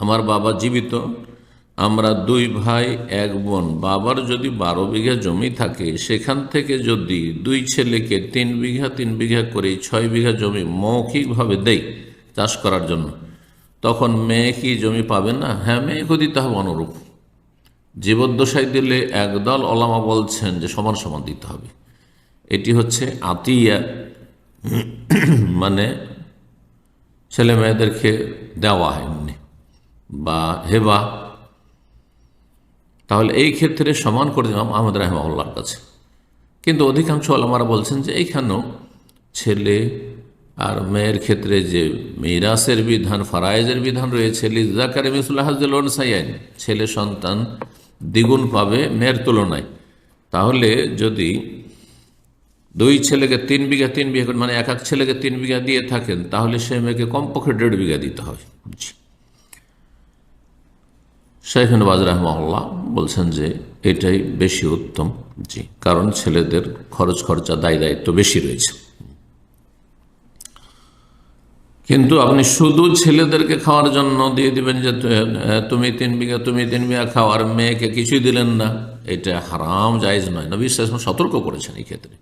আমার বাবা জীবিত, আমরা দুই ভাই, এক বোন। বাবার যদি বারো বিঘা জমি থাকে, সেখান থেকে যদি দুই ছেলেকে তিন বিঘা তিন বিঘা করে ছয় বিঘা জমি মৌখিকভাবে দেই চাষ করার জন্য, তখন মেয়ে কি জমি পাবে না? হ্যাঁ মেয়েকে দিতে হবে অনুরূপ। জীবদ্দশায় দিলে একদল ওলামা বলছেন যে সমান সমান দিতে হবে। এটি হচ্ছে আতিয়া মানে ছেলে মেয়েদেরকে দেওয়া এমনি বা হেবা, তাহলে এই ক্ষেত্রে সমান করে দিলাম আহমদ রাহমাউল্লার কাছে। কিন্তু অধিকাংশ আলমারা বলছেন যে এইখানেও ছেলে আর মেয়ের ক্ষেত্রে যে মিরাসের বিধান, ফারায়েজের বিধান রয়েছে লিজাকারে মিসুল্লাহ সাইয়ান ছেলে সন্তান দ্বিগুণ পাবে মেয়ের তুলনায়। তাহলে যদি দুই ছেলেকে তিন বিঘা তিন বিঘা মানে এক এক ছেলেকে তিন বিঘা দিয়ে থাকেন, তাহলে সে মেয়েকে কমপক্ষে দেড় বিঘা দিতে হবে জি শেখ নবাজ রহমাল্লাহ বলছেন যে এটাই বেশি উত্তম। জি, কারণ ছেলেদের খরচ খরচা দায় দায়িত্ব বেশি রয়েছে। কিন্তু আপনি শুধু ছেলেদেরকে খাওয়ার জন্য দিয়ে দিবেন যে তুমি তিন বিঘা, তুমি তিন বিঘা খাও, আর মেয়েকে কিছুই দিলেন না। এটা হারাম, জায়জ নয়। নবী সতর্ক করেছেন এই ক্ষেত্রে।